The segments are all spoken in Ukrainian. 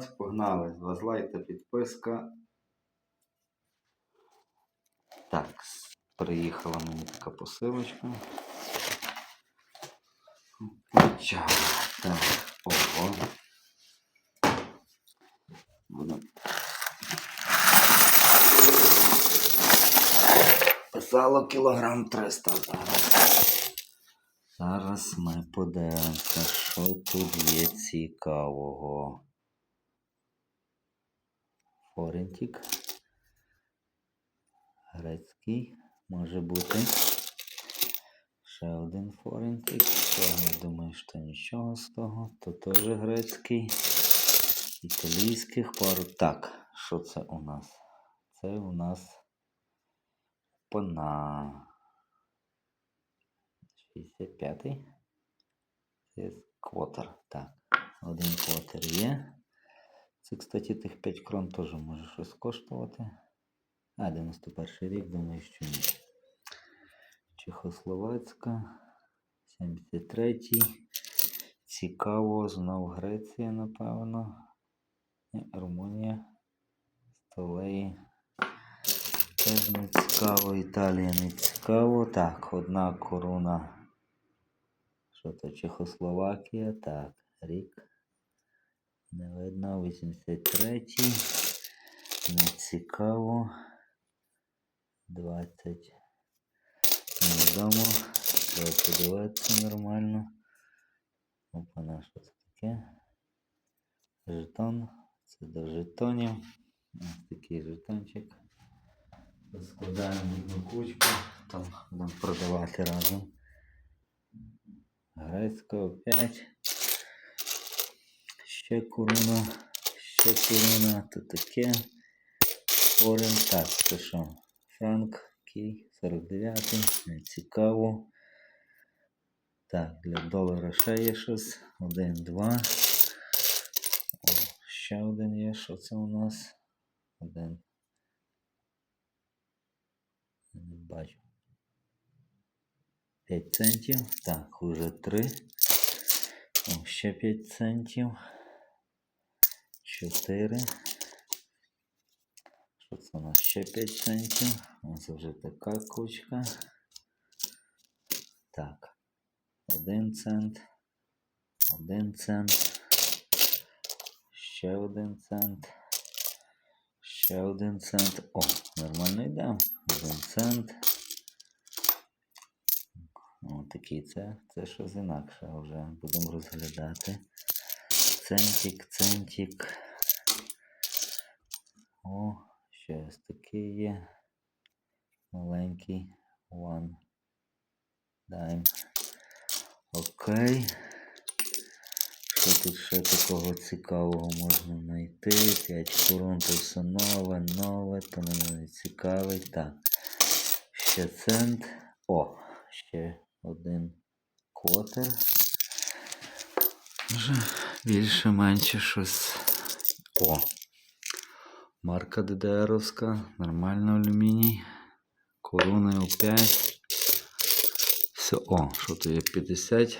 вперед, погнали. З вас лайк та підписка. Так, приїхала мені така посилочка. Так, ого. Писало кілограм 300 зараз. Зараз ми подивимося, що тут є цікавого. Форентик. Грецький може бути. Ще один форентик. Я думаю, що нічого з того. То теж грецький. Італійських пару. Так, що це у нас? Це у нас пана. 65-й. Це квотер. Так. Один квотер є. Це, кстати, тих 5 крон теж може щось коштувати. А, 91 рік, думаю, що ні. Чехословацька. 73-й. Цікаво, знов Греція, напевно. Ні, Румунія. Столеї. Теж не цікаво, Італія не цікаво. Так, одна корона. Що то Чехословакія? Так, рік. Не видно, 83-й. Не цікаво. 20. Невідомо. Треба подивитися нормально. Опа, що це таке? Жетон. Це до жетонів. Ось такий жетончик. Складаємо одну кучку, там будемо продавати разом. Грецька опять. Ще корона, ще корона, то таке. Орен, так, це що? Франк, Кій, 49-й, не цікаво. Так, для долара ще є щось. Один, два. О, ще один є, що це у нас? Один. Не бачу. 5 центів. Так, уже 3. О, ще 5 центів. 4. Що це у нас? Ще 5 центів. Ось вже така кучка. Так. 1 цент. 1 цент. Ще 1 цент. Ще один цент. О, нормально йде. Один цент. О, такий це. Це щось інакше вже будемо розглядати. Центик, центик. О, ще ось такий є. Маленький. One. Dime. Окей. Що тут ще такого цікавого можна знайти? 5 корон, то все нове, нове, то мене не цікавить. Так. Ще цент. О, ще один котер. Вже більше-менше щось. О. Марка ДДРовська, нормально алюміній. Короною 5. Все, о, що то є 50.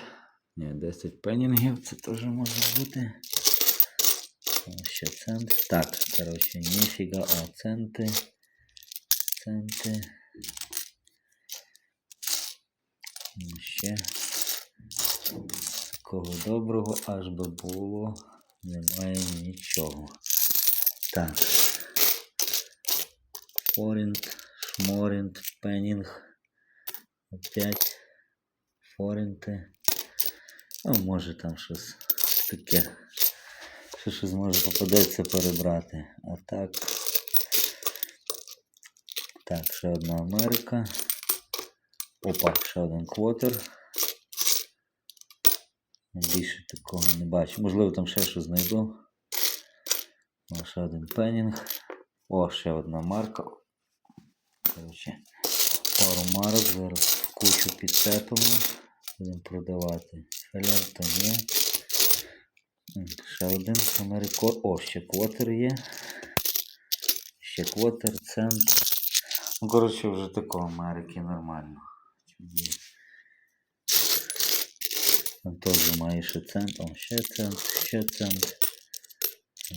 Ні, 10 пенінгів, це теж може бути. О, ще цент. Так, коротше, ніфіга, о, центи. Центи. Ну, ще. Такого доброго аж би було. Немає нічого. Так. Форінт, шморінт, пенінг. Опять форінти. Ну, може там щось таке. Що щось може попадеться перебрати. А так. Так, ще одна Америка. Опа, ще один квотер. Більше такого не бачу. Можливо, там ще щось знайду. Ще один пенінг. О, ще одна марка. Коротше, пару марок. Зараз в кучу підцепимо. Будемо продавати. Фелер то є. Ще один Америко. О, ще квотер є. Ще квотер, цент. Ну, коротше, вже такого Америки нормально. Там теж має ще цент, там ще цент, ще цент.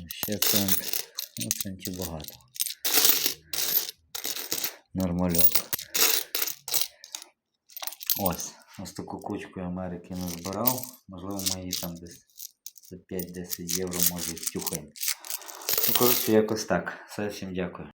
Ще цент. Ну, центів багато. Нормальок. Ось. Ось таку кучку Америки назбирав. Можливо, ми її там десь за 5-10 євро може втюхаємо. Ну, коротше, якось так. Все, всім дякую.